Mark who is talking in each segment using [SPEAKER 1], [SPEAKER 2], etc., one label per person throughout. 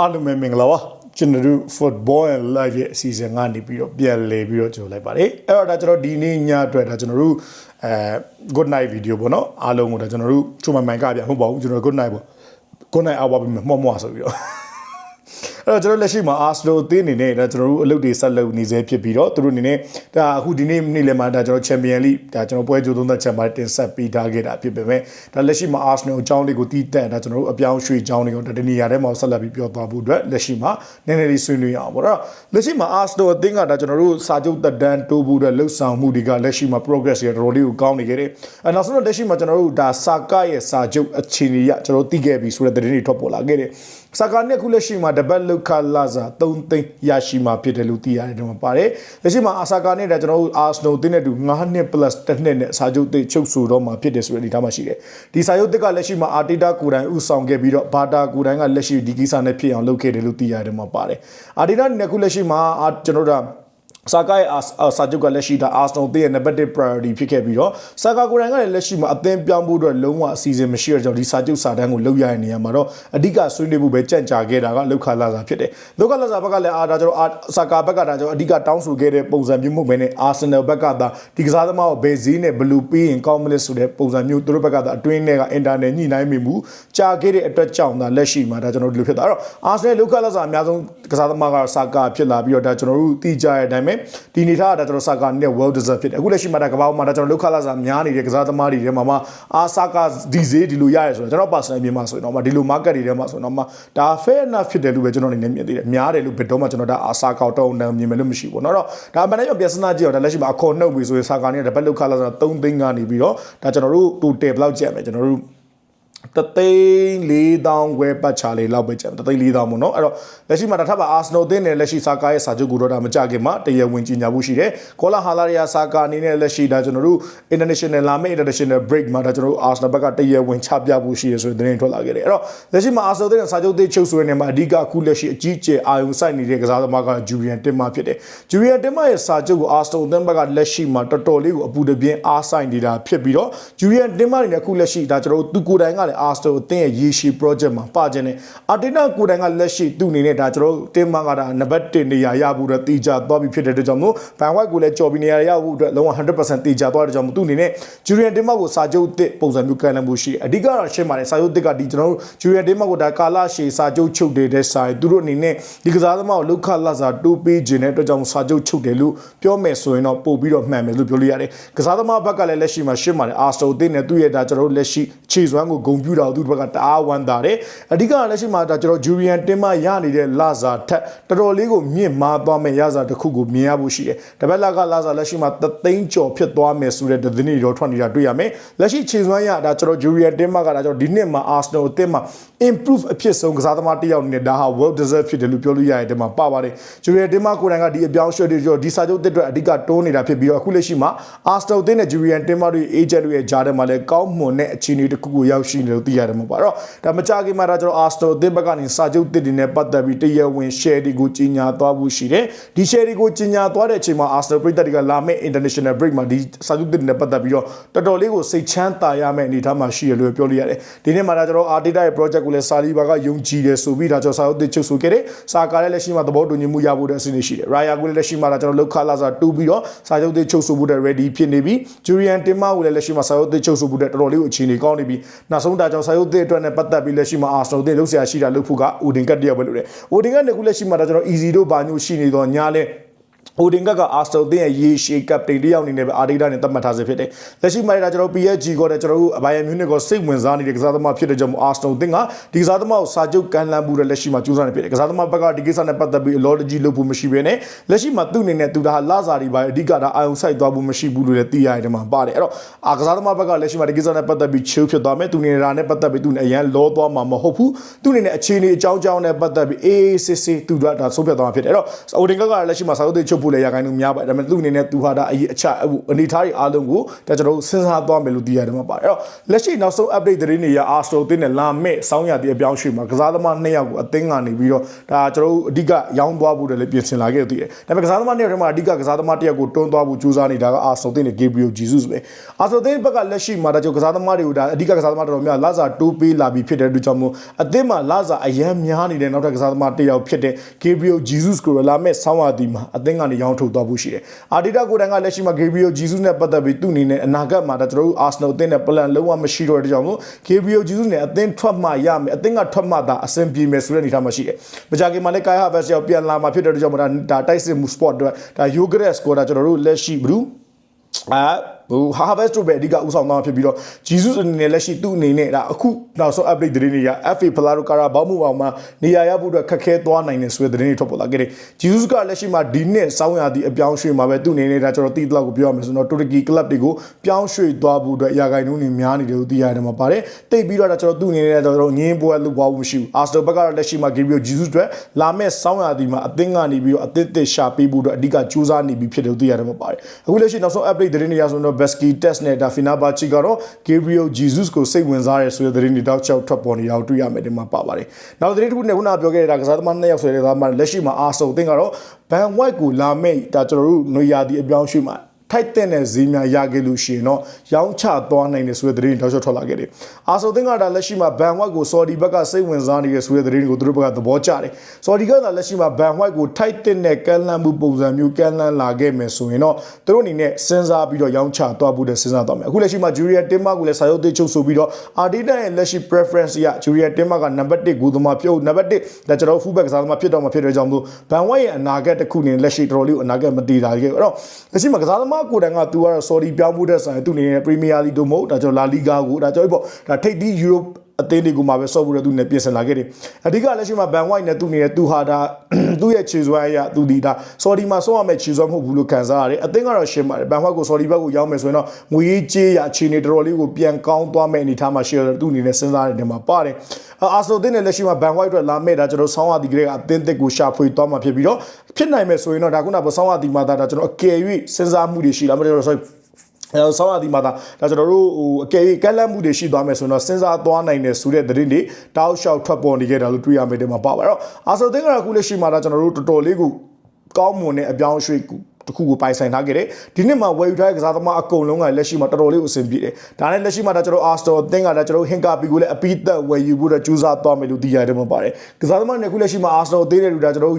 [SPEAKER 1] အားလုံးပဲမင်္ဂလာပါကျွန်တော်တို့ football and live ရဲ့အစီအစဉ်ကနေပြီးတော့ပြန်လည်ပြီးတော့ကြိုလိုက်ပါတယ်အဲ့တော့ဒါကျွန်တော်ဒီနေ့ညအတွက်ဒါကျွန်တော်တို့အဲ good night video ပေါ့နော်အားလုံးကိုဒါကျွန်တော်တို့ချုံမမိုင်ကပြမဟုတ်ပါဘူးကျွန်တော် good night ပေါ့ good night အောက်ပါပြီးမှော့မော့ဆိုပြီးတော့ အဲ့တော့ကျွန်တော်လက်ရှိမှာ Arsenal အသင်းအနေနဲ့ဒါကျွန်တော်တို့အလုပ်တွေဆက်လုပ်နေစေဖြစ်ပြီးတော့သူတို့အနေနဲ့ဒါအခုဒီနေ့နေ့လယ်မှာဒါကျွန်တော် Champion League ဒါကျွန်တော်ပွဲကြိုးသုံးသက်ချက်မှာတင်ဆက်ပေးထားခဲ့တာဖြစ်ပေမဲ့ဒါလက်ရှိမှာ Arsenal အကြောင်းလေးကိုတည်တက်ဒါကျွန်တော်တို့အပြောင်းရွှေ့အကြောင်းတွေကိုဒါတနေရာထဲမှာဆက်လက်ပြီးပြောသွားဖို့အတွက်လက်ရှိမှာနည်းနည်းလေးဆွေးနွေးအောင်ပေါ့နော်လက်ရှိမှာ Arsenal အသင်းကဒါကျွန်တော်တို့စာချုပ်သက်တမ်းတိုးဖို့အတွက်လှုပ်ဆောင်မှုတွေကလက်ရှိမှာ progress တွေတော်တော်လေးကိုကောင်းနေခဲ့တယ်အဲနောက်ဆုံးတော့လက်ရှိမှာကျွန်တော်တို့ဒါစာကရဲ့စာချုပ်အခြေအနေရကျွန်တော်တို့သိခဲ့ပြီဆိုတဲ့သတင်းတွေထွက်ပေါ်လာခဲ့တယ်စာကာနဲ့ခုလက်ရှိမှာတပတ်လုခလာစာ3သိန်းရရှိမှာဖြစ်တယ်လို့သိရတယ်တော့ပါတယ်လက်ရှိမှာအာဆာကာနဲ့ဒါကျွန်တော်တို့ Arsenal တင်းတဲ့တူ9နှစ် plus တစ်နှစ်နဲ့စာချုပ်သိချုပ်ဆိုတော့မှာဖြစ်တယ်ဆိုတဲ့အနေအထားမှာရှိတယ်ဒီစာချုပ်သစ်ကလက်ရှိမှာ Arteta ကိုယ်တိုင်ဥဆောင်ခဲ့ပြီးတော့ Bata ကိုယ်တိုင်ကလက်ရှိဒီကိစ္စနဲ့ဖြစ်အောင်လုပ်ခဲ့တယ်လို့သိရတယ်မှာပါတယ် Arteta အနေနဲ့ခုလက်ရှိမှာကျွန်တော်တို့ စာကာရဲ့စာချုပ်ကလက်ရှိဒါ Arsenal တရဲ့ negative priority ဖြစ်ခဲ့ပြီးတော့စာကာကိုယ်တိုင်ကလည်းလက်ရှိမှာအသင်းပြောင်းဖို့အတွက်လုံးဝအစီအစဉ်မရှိတော့ကြောင့်ဒီစာချုပ်စာတမ်းကိုလုပ်ရတဲ့နေရာမှာတော့အဓိကဆွေးနွေးမှုပဲကြံ့ကြာခဲ့တာကလောက်ခလာစာဖြစ်တယ်။လောက်ခလာစာဘက်ကလည်းအာဒါကျွန်တော်စာကာဘက်ကဒါကျွန်တော်အဓိကတောင်းဆိုခဲ့တဲ့ပုံစံမျိုးမဟုတ်ဘဲနဲ့ Arsenal ဘက်ကသာဒီကစားသမားကိုဘယ်ဈေးနဲ့ဘယ်လိုပေးရင်ကောင်းမလဲဆိုတဲ့ပုံစံမျိုးသူတို့ဘက်ကသာအတွင်းထဲက internet ညှိနှိုင်းမိမှုကြာခဲ့တဲ့အတွက်ကြောင့်ဒါလက်ရှိမှာဒါကျွန်တော်တို့ဒီလိုဖြစ်သွားတော့ Arsenal လောက်ခလာစာအများဆုံးကစားသမားကစာကာဖြစ်လာပြီးတော့ဒါကျွန်တော်တို့သိကြတဲ့အတိုင်းပဲဒီနေထားတာကျွန်တော်စာကာနဲ့ well deserved ဖြစ်တယ်အခုလက်ရှိမှာဒါကမ္ဘာမှာဒါကျွန်တော်လောက်ခလာစာများနေတဲ့ကစားသမားတွေထဲမှာမှအာစာကာဒီဈေးဒီလိုရရဲဆိုတော့ကျွန်တော် personal မြင်မှာဆိုရင်တော့ဒီလို market တွေထဲမှာဆိုရင်တော့မှဒါ fair enough ဖြစ်တယ်လို့ပဲကျွန်တော်အနေနဲ့မြင်သေးတယ်များတယ်လို့ဘယ်တော့မှကျွန်တော်ဒါအာစာကာတော့တန်းမြင်မယ်လို့မရှိဘူးเนาะတော့ဒါမှလည်းပြဿနာကြည့်တော့ဒါလက်ရှိမှာအခေါ်နှုတ်ပြီဆိုရင်စာကာနဲ့တပတ်လောက်ခလာစာ3သိန်းကနေပြီးတော့ဒါကျွန်တော်တို့ total ဘယ်လောက်ကျက်မယ်ကျွန်တော်တို့ တသိန်း4000ခွဲပတ်ချာလေးလောက်ပဲကျန်တသိန်း4000ပေါ့နော်အဲ့တော့လက်ရှိမှာဒါထပ်ပါအာဆနိုအသင်းနဲ့လက်ရှိစာကာရဲ့စာချုပ်ကိုတော့ဒါမကြခင်မှာတရားဝင်ကြီးညာမှုရှိတယ်ကောလာဟာလာရီယာစာကာအနေနဲ့လက်ရှိဒါကျွန်တော်တို့ international လာမယ့် international break မှာဒါကျွန်တော်တို့အာဆနိုဘက်ကတရားဝင်ချပြဖို့ရှိရဆိုတဲ့သတင်းထွက်လာခဲ့တယ်အဲ့တော့လက်ရှိမှာအာဆနိုအသင်းနဲ့စာချုပ်သေးချုပ်ဆွဲနေမှာအဓိကအခုလက်ရှိအကြီးကျယ်အာရုံစိုက်နေတဲ့ကစားသမားကဂျူရီယန်တင်မာဖြစ်တယ်ဂျူရီယန်တင်မာရဲ့စာချုပ်ကိုအာဆနိုအသင်းဘက်ကလက်ရှိမှာတော်တော်လေးကိုအပူတပြင်းအားစိုက်နေတာဖြစ်ပြီးတော့ဂျူရီယန်တင်မာနေအခုလက်ရှိဒါကျွန်တော်တို့သူကိုယ်တိုင်ကလည်းအာဆနိုအသင်းရဲ့ရေရှည် project မှာပါခြင်းနဲ့အာတင်နာကိုယ်တိုင်ကလက်ရှိသူ့အနေနဲ့ဒါကျွန်တော်တို့တင်မာကဒါနံပါတ်1နေရာရဖို့တော့တီချသွားပြီဖြစ်တဲ့အတွက်ကြောင့်မို့ဘန်ဝိုက်ကိုလည်းကြော်ပြီးနေရာရဖို့အတွက်လုံးဝ100%တီချသွားတဲ့ကြောင့်မို့သူ့အနေနဲ့ဂျူရီယန်တင်မာကိုစာချုပ်တစ်ပုံစံမျိုးကန်လမ်းမှုရှိအဓိကတော့ရှင်းပါတယ်စာချုပ်တစ်ကဒီကျွန်တော်တို့ဂျူရီယန်တင်မာကိုဒါကာလာရှည်စာချုပ်ချုပ်တဲ့ဆိုင်သူတို့အနေနဲ့ဒီကစားသမားကိုလောက်ခလတ်စာတိုးပေးခြင်းတဲ့အတွက်ကြောင့်စာချုပ်ချုပ်တယ်လို့ပြောမယ်ဆိုရင်တော့ပို့ပြီးတော့မှန်မယ်လို့ပြောလို့ရတယ်ကစားသမားဘက်ကလည်းလက်ရှိမှာရှင်းပါတယ်အာစတိုတင်နဲ့သူ့ရဲ့ဒါကျွန်တော်တို့လက်ရှိခြေစွမ်းကိုဂုံပြူတာသူ့ဘက်ကတအားဝမ်းသာတယ်အဓိကလက်ရှိမှာဒါကျွန်တော်ဂျူရီယန်တင်မာရနေတဲ့လာစာထက်တော်တော်လေးကိုမြင့်မားသွားမယ်ရစာတစ်ခုကိုမြင်ရဖို့ရှိတယ်တပတ်လကလာစာလက်ရှိမှာသသိန်းကျော်ဖြစ်သွားမယ်ဆိုတဲ့သတင်းတွေတော့ထွက်နေတာတွေ့ရမယ်လက်ရှိခြေစွမ်းရဒါကျွန်တော်ဂျူရီယန်တင်မာကဒါကျွန်တော်ဒီနှစ်မှာအာစနိုအသင်းမှာ improve အဖြစ်ဆုံးကစားသမားတစ်ယောက်အနေနဲ့ဒါဟာ well deserved ဖြစ်တယ်လို့ပြောလို့ရတဲ့မှာပါပါတယ်ဂျူရီယန်တင်မာကိုယ်တိုင်ကဒီအပြောင်းရွှေ့တွေဒီစာချုပ်တစ်အတွက်အဓိကတွန်းနေတာဖြစ်ပြီးတော့အခုလက်ရှိမှာအာစနိုအသင်းနဲ့ဂျူရီယန်တင်မာတို့ agent တွေရဲ့ဂျားထဲမှာလည်းကောင်းမွန်တဲ့အခြေအနေတစ်ခုကိုရောက်ရှိနေလို့သိရတယ်မှာပါတော့ဒါမကြခင်မှာဒါကျွန်တော်အာစနိုအသင်းဘက်ကနေစာချုပ်တစ်တွေနဲ့ပတ်သက်ပြီးတရားဝင် share တွေကိုကြီးညာသွားဖို့ရှိတယ်ဒီ share တွေကိုကြီးညာသွားတဲ့အချိန်မှာ Arsenal ပြည်သက်တွေကလာမယ့် international break မှာဒီစာချုပ်တစ်တွေနဲ့ပတ်သက်ပြီးတော့တော်တော်လေးကိုစိတ်ချမ်းသာရမယ့်အနေအထားမှာရှိရလို့ပြောလို့ရတယ်ဒီနေ့မှာဒါကျွန်တော် Arteta ရဲ့ project ကိုလည်းစာလီဘာကယုံကြည်တယ်ဆိုပြီးဒါကျွန်တော်စာချုပ်တစ်ချုပ်ဆိုခဲ့တယ်စာကားလည်းလက်ရှိမှာသဘောတူညီမှုရဖို့တဲ့အစီအစဉ်ရှိတယ် Raya ကိုလည်းလက်ရှိမှာဒါကျွန်တော်လောက်ခလာစာတူပြီးတော့စာချုပ်တစ်ချုပ်ဆိုဖို့တဲ့ ready ဖြစ်နေပြီ Julian Timber ကိုလည်းလက်ရှိမှာစာချုပ်တစ်ချုပ်ဆိုဖို့တဲ့တော်တော်လေးကိုအခြေအနေကောင်းနေပြီနောက်ဆုံးဒါကြောင့်စာချုပ်တစ်အတွက်နဲ့ပတ်သက်ပြီးလက်ရှိမှာ Arsenal တဲ့လောက်ဆရာရှိတာလို့ဖို့က Odin ကတည်းကပဲလို့တယ် Odin ကလည်းခုလက်ရှိမှာဒါကျွန်တော် easy တို့ဘာမျိုးရှိနေတော့ညာလဲ ဟိုတင်ကကအာစတိုတင်ရဲ့ရေရှည်ကပ်တိန်တယောက်အနေနဲ့ပဲအာဒီတာနဲ့သတ်မှတ်ထားစေဖြစ်တယ်။လက်ရှိမှာဒါကျွန်တော် PSG ကိုလည်းကျွန်တော်တို့အဘိုင်ယန်မြူနစ်ကိုစိတ်ဝင်စားနေတဲ့ကစားသမားဖြစ်တဲ့ကြောင့်အာစတိုတင်ကဒီကစားသမားကိုစာချုပ်ကန်လန်းမှုတဲ့လက်ရှိမှာကြိုးစားနေဖြစ်တယ်။ကစားသမားဘက်ကဒီကိစ္စနဲ့ပတ်သက်ပြီးအလော်ဂျီလုပ်ဖို့မရှိဘဲနဲ့လက်ရှိမှာသူ့အနေနဲ့သူဒါလာစာတွေပါအဓိကဒါအာယုံဆိုင်သွားဖို့မရှိဘူးလို့လည်းသိရတဲ့မှာပါတယ်။အဲ့တော့အာကစားသမားဘက်ကလက်ရှိမှာဒီကိစ္စနဲ့ပတ်သက်ပြီးချိုးဖြစ်သွားမယ်။သူနေတာနဲ့ပတ်သက်ပြီးသူအရန်လောသွားမှာမဟုတ်ဘူး။သူအနေနဲ့အခြေအနေအကြောင်းအကြောင်းနဲ့ပတ်သက်ပြီးအေးအေးဆေးဆေးသူဒါဆုံးဖြတ်သွားမှာဖြစ်တယ်။အဲ့တော့အိုဒင်ကကလက်ရှိမှာစာချုပ်ချုပ်ဖို့လည်းရခိုင်လို့များပါတယ်ဒါပေမဲ့သူ့အနေနဲ့သူဟာဒါအရေးအချအနေထားတွေအားလုံးကိုဒါကျွန်တော်တို့စဉ်းစားသွားမယ်လို့သိရတယ်မှာပါတယ်အဲ့တော့လက်ရှိနောက်ဆုံး update သတင်းတွေရ Arsenal တင်းနဲ့လာမဲ့စောင်းရတဲ့အပြောင်းရွှေ့မှာကစားသမားနှစ်ယောက်ကိုအသင်းကနေပြီးတော့ဒါကျွန်တော်တို့အဓိကရောင်းသွားဖို့လည်းပြင်ဆင်လာခဲ့သိတယ်ဒါပေမဲ့ကစားသမားနှစ်ယောက်ထဲမှာအဓိကကစားသမားတစ်ယောက်ကိုတွန်းသွားဖို့ကြိုးစားနေတာက Arsenal တင်းနဲ့ Gabriel Jesus ပဲ Arsenal တင်းဘက်ကလက်ရှိမှာဒါကျွန်တော်ကစားသမားတွေကိုဒါအဓိကကစားသမားတော်တော်များလာစာတိုးပေးလာပြီးဖြစ်တဲ့အတွက်ကြောင့်မို့အသင်းမှာလာစာအရန်များနေတဲ့နောက်ထပ်ကစားသမားတစ်ယောက်ဖြစ်တဲ့ Gabriel Jesus ကိုလာမဲ့ဆောင်းဝါဒီမှာအသင်းကနေရောင်းထုတ်သွားဖို့ရှိတယ်။ Arteta ကိုယ်တိုင်ကလက်ရှိမှာ Gabriel Jesus နဲ့ပတ်သက်ပြီးသူ့အနေနဲ့အနာဂတ်မှာဒါကျွန်တော်တို့ Arsenal အသင်းနဲ့ plan လုံးဝမရှိတော့တဲ့ကြောင့်မို့ Gabriel Jesus နဲ့အသင်းထွက်မှရမယ်အသင်းကထွက်မှသာအဆင်ပြေမယ်ဆိုတဲ့အနေအထားမှာရှိတယ်။မကြခင်မှာလည်း Kai Havertz ရောက်ပြန်လာမှာဖြစ်တဲ့အတွက်ကြောင့်မို့ဒါတိုက်စစ်မှု sport အတွက်ဒါ Yogres ကိုဒါကျွန်တော်တို့လက်ရှိဘူးအာ ဟို harvest တို့ပဲအဓိကဥဆောင်သွားမှာဖြစ်ပြီးတော့ Jesus အနေနဲ့လက်ရှိသူ့အနေနဲ့ဒါအခုနောက်ဆုံး update သတင်းတွေက FA ဖလာတို့ကာရာဘောင်းမှုအောင်မှာနေရာရဖို့အတွက်ခက်ခဲသွားနိုင်တယ်ဆိုတဲ့သတင်းတွေထွက်ပေါ်လာခဲ့တယ် Jesus ကလက်ရှိမှာဒီနှစ်စောင်းရသည့်အပြောင်းရွှေ့မှာပဲသူ့အနေနဲ့ဒါကျွန်တော်တီးတလောက်ကိုပြောရမယ်ဆိုတော့တူရကီကလပ်တွေကိုပြောင်းရွှေ့သွားဖို့အတွက်ရာဂိုင်နှုန်းတွေများနေတယ်လို့သိရတယ်မှာပါတယ်တိတ်ပြီးတော့ဒါကျွန်တော်သူ့အနေနဲ့ကျွန်တော်ငင်းပွဲလုပ်သွားဖို့မရှိဘူး Arsenal ဘက်ကတော့လက်ရှိမှာ Gabriel Jesus အတွက်လာမဲ့စောင်းရသည့်မှာအသင်းကနေပြီးတော့အသစ်သစ်ရှာပေးဖို့အတွက်အဓိကကြိုးစားနေပြီဖြစ်တယ်လို့သိရတယ်မှာပါတယ်အခုလက်ရှိနောက်ဆုံး update သတင်းတွေရဆိုတော့ Besky test နဲ့ဒါ Fenerbahce ကတော့ Gabriel Jesus ကိုစိတ်ဝင်စားရဲဆိုတဲ့သတင်းတွေတောက်ချောက်ထွက်ပေါ်နေတာကိုတွေ့ရမယ်ဒီမှာပါပါတယ်နောက်သတင်းတစ်ခုနဲ့ခုနပြောခဲ့တဲ့ဒါကစားသမားနှစ်ယောက်ဆိုတဲ့ကစားသမားလက်ရှိမှာ Arsenal အသင်းကတော့ Van White ကိုလာမဲ့ဒါကျွန်တော်တို့နွေရာသီအပြောင်းရွှေ့မှာ ထိုက်တဲ့ဈေးများရခဲ့လို့ရှိရင်တော့ရောင်းချသွားနိုင်တယ်ဆိုတဲ့သတင်းတောက်ချောက်ထွက်လာခဲ့တယ်။အာဆိုသင်းကဒါလက်ရှိမှာဘန်ဝက်ကိုဆော်ဒီဘက်ကစိတ်ဝင်စားနေတဲ့ဆိုတဲ့သတင်းကိုသူတို့ဘက်ကသဘောကျတယ်။ဆော်ဒီကသာလက်ရှိမှာဘန်ဝက်ကိုထိုက်တဲ့ကမ်းလှမ်းမှုပုံစံမျိုးကမ်းလှမ်းလာခဲ့မယ်ဆိုရင်တော့သူတို့အနေနဲ့စဉ်းစားပြီးတော့ရောင်းချသွားဖို့တဲ့စဉ်းစားသွားမယ်။အခုလက်ရှိမှာဂျူရီယာတင်မာကိုလည်းစာရုပ်သေးချုပ်ဆိုပြီးတော့အာဒီတာရဲ့လက်ရှိ preference ရဂျူရီယာတင်မာကနံပါတ်1ဂူသမားပြုတ်နံပါတ်1ဒါကျွန်တော် fullback ကစားသမားဖြစ်တော့မှဖြစ်တဲ့ကြောင့်မို့ဘန်ဝက်ရဲ့အနာဂတ်တစ်ခုနေလက်ရှိတော်တော်လေးကိုအနာဂတ်မတည်တာခဲ့အဲ့တော့လက်ရှိမှာကစားသမားကိုယ်တိုင်ကသူကတော့ sorry ပြောင်းမှုတဲ့ဆိုင်သူအနေနဲ့ Premier League တို့မဟုတ်ဒါကြောင့် La Liga ကိုဒါကြောင့်ပေါ့ဒါထိပ်သီး Europe အသင်းတွေကိုမှပဲဆော့ဖို့ရသူနဲ့ပြင်ဆင်လာခဲ့တယ်အဓိကလက်ရှိမှာဘန်ဝိုက်နဲ့သူနေတဲ့သူဟာဒါသူ့ရဲ့ခြေစွမ်းအရသူဒီဒါဆော်ဒီမှာဆော့ရမယ့်ခြေစွမ်းမဟုတ်ဘူးလို့ခံစားရတယ်အသင်းကတော့ရှင်းပါတယ်ဘန်ဝိုက်ကိုဆော်ဒီဘက်ကိုရောက်မယ်ဆိုရင်တော့ငွေရေးကြေးရအခြေအနေတော်တော်လေးကိုပြန်ကောင်းသွားမယ့်အနေအထားမှာရှိရသူအနေနဲ့စဉ်းစားတဲ့နေရာမှာပါတယ်အာဆိုတင်းနဲ့လက်ရှိမှာဘန်ဝိုက်အတွက်လာမဲ့ဒါကျွန်တော်ဆောင်းရသည်ကလေးကအသင်းသစ်ကိုရှာဖွေသွားမှာဖြစ်ပြီးတော့ဖြစ်နိုင်မယ်ဆိုရင်တော့ဒါခုနကဆောင်းရသည်မှာဒါကျွန်တော်အကယ်၍စဉ်းစားမှုတွေရှိလာမယ်တော့ sorry အဲဆောင်းရသည်မှာဒါဒါကျွန်တော်တို့ဟိုအကယ်၍ကက်လက်မှုတွေရှိသွားမယ်ဆိုရင်တော့စဉ်းစားသွားနိုင်တယ်ဆိုတဲ့သတင်းတွေတောက်လျှောက်ထွက်ပေါ်နေခဲ့တာလို့တွေ့ရမယ်တဲ့မှာပါပါတော့အာဆိုသင်းကအခုလက်ရှိမှာဒါကျွန်တော်တို့တော်တော်လေးကိုကောင်းမွန်တဲ့အပြောင်းအရွှေ့ကိုတခုကိုပိုင်ဆိုင်ထားခဲ့တယ်ဒီနှစ်မှာဝယ်ယူထားတဲ့ကစားသမားအကုန်လုံးကလက်ရှိမှာတော်တော်လေးကိုအဆင်ပြေတယ်ဒါနဲ့လက်ရှိမှာဒါကျွန်တော်အာစတော်အသင်းကဒါကျွန်တော်ဟင်ကာပီကိုလည်းအပီးသက်ဝယ်ယူဖို့တော့ကြိုးစားသွားမယ်လို့သိရတယ်မှာပါတယ်ကစားသမားတွေခုလက်ရှိမှာအာစတော်အသင်းတွေဒါကျွန်တော်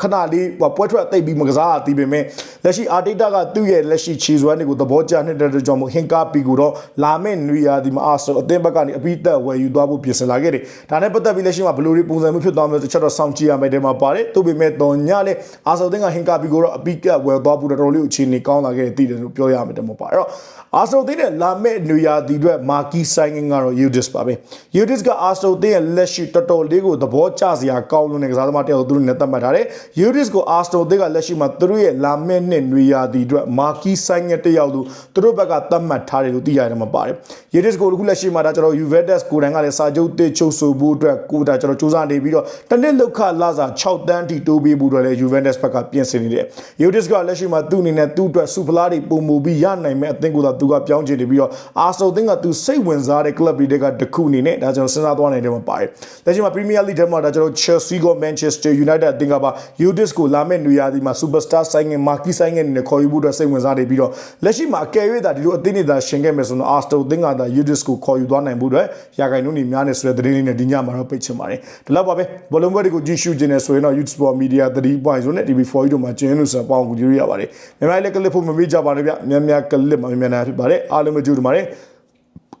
[SPEAKER 1] ခဏလေးပွဲထွက်သိပ်ပြီးမကစားရသေးပေမဲ့လက်ရှိအာတေတာကသူ့ရဲ့လက်ရှိခြေစွမ်းတွေကိုသဘောကျနေတဲ့အတွက်ကြောင့်မို့ဟင်ကာပီကိုတော့လာမယ့်နွေရာသီမှာအာဆယ်အသင်းဘက်ကနေအပိသက်ဝယ်ယူသွားဖို့ပြင်ဆင်လာခဲ့တယ်။ဒါနဲ့ပတ်သက်ပြီးလက်ရှိမှာဘယ်လိုတွေပုံစံမျိုးဖြစ်သွားမလဲတစ်ချက်တော့စောင့်ကြည့်ရမယ်တဲ့မှာပါတယ်။သို့ပေမဲ့တော့ညလည်းအာဆယ်အသင်းကဟင်ကာပီကိုတော့အပိကဝယ်သွားဖို့တော်တော်လေးအခြေအနေကောင်းလာခဲ့တဲ့တည်တယ်လို့ပြောရမယ်တဲ့မှာပါ။အဲ့တော့အာဆယ်အသင်းနဲ့လာမယ့်နွေရာသီအတွက်မာကီဆိုင်ငင်ကတော့ Udis ပါပဲ။ Udis ကအာဆယ်အသင်းရဲ့လက်ရှိတော်တော်လေးကိုသဘောကျစရာကောင်းလို့နေကစားသမားတယောက်သူတို့နဲ့သတ်မှတ်ထားတယ်။ Udis ကိုအာစတိုသစ်ကလက်ရှိမှာသူတို့ရဲ့လာမယ့်နှစ်နွေရာသီအတွက်မာကီဆိုင်ငယ်တစ်ယောက်သူသူတို့ဘက်ကသတ်မှတ်ထားတယ်လို့သိရတယ်မှာပါတယ်။ Yedis ကိုအခုလက်ရှိမှာဒါကျွန်တော် Juventus ကိုတိုင်ကလည်းစာချုပ်တစ်ချုပ်ဆိုဖို့အတွက်ကိုဒါကျွန်တော်စူးစမ်းနေပြီးတော့တနစ်လောက်ခလာစာ6တန်းထိတိုးပေးဖို့အတွက်လည်း Juventus ဘက်ကပြင်ဆင်နေတယ်။ Yedis ကလက်ရှိမှာသူ့အနေနဲ့သူ့အတွက်စူပလာတွေပုံမူပြီးရနိုင်မဲ့အသင်းကိုသာသူကပြောင်းချင်နေပြီးတော့အာစတိုသင်းကသူစိတ်ဝင်စားတဲ့ club တွေကတခုအနေနဲ့ဒါကျွန်တော်စဉ်းစားသွားနိုင်တယ်မှာပါတယ်။လက်ရှိမှာ Premier League ထဲမှာဒါကျွန်တော် Chelsea က Manchester United အသင်းကပါ Yedis ကိုလာမယ့်နွေရာသီမှာ superstar ဆိုင်ငယ်မာကီဆိုင်ငယ်နဲ့ခေါ်ယူဖို့အတွက်စိတ်ဝင်စားနေပြီးတော့လက်ရှိမှာအကယ်၍သာဒီလိုအသင်းတွေသာရှင်ခဲ့မယ်ဆိုတော့ Arsenal အသင်းကသာ Udis ကိုခေါ်ယူသွားနိုင်ဖို့အတွက်ရာဂိုင်နှုန်းတွေများနေဆိုတဲ့သတင်းလေးနဲ့ဒီညမှာတော့ပိတ်ချင်ပါတယ်ဒီလောက်ပါပဲဘောလုံးဘက်တွေကိုကြည့်ရှုခြင်းနဲ့ဆိုရင်တော့ Youth Sport Media 3.0နဲ့ TV4 တို့မှာကျင်းလို့ဆိုပေါင်းကူကြည့်ရပါတယ်မြန်မာလည်းကလစ်ဖို့မမေ့ကြပါနဲ့ဗျများများကလစ်မှာမြန်မြန်ဖြစ်ပါတယ်အားလုံးမကြည့်ကြပါနဲ့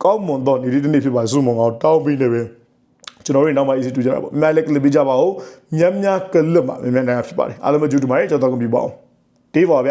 [SPEAKER 1] ကောင်းမွန်တော့နေ့ဒီနေ့ဖြစ်ပါစုံမအောင်တောင်းပြီးနေပဲ ကျွန်တော်တို့နောက်မှ easy တူကြတာပေါ့မြန်မာလည်းကလစ်ပေးကြပါဦးမြများများကလစ်မှာမြန်မြန်နိုင်ဖြစ်ပါတယ်အားလုံးမကြည့်ကြပါနဲ့ကျွန်တော်တို့ကပြပါအောင်တေးပါဗျ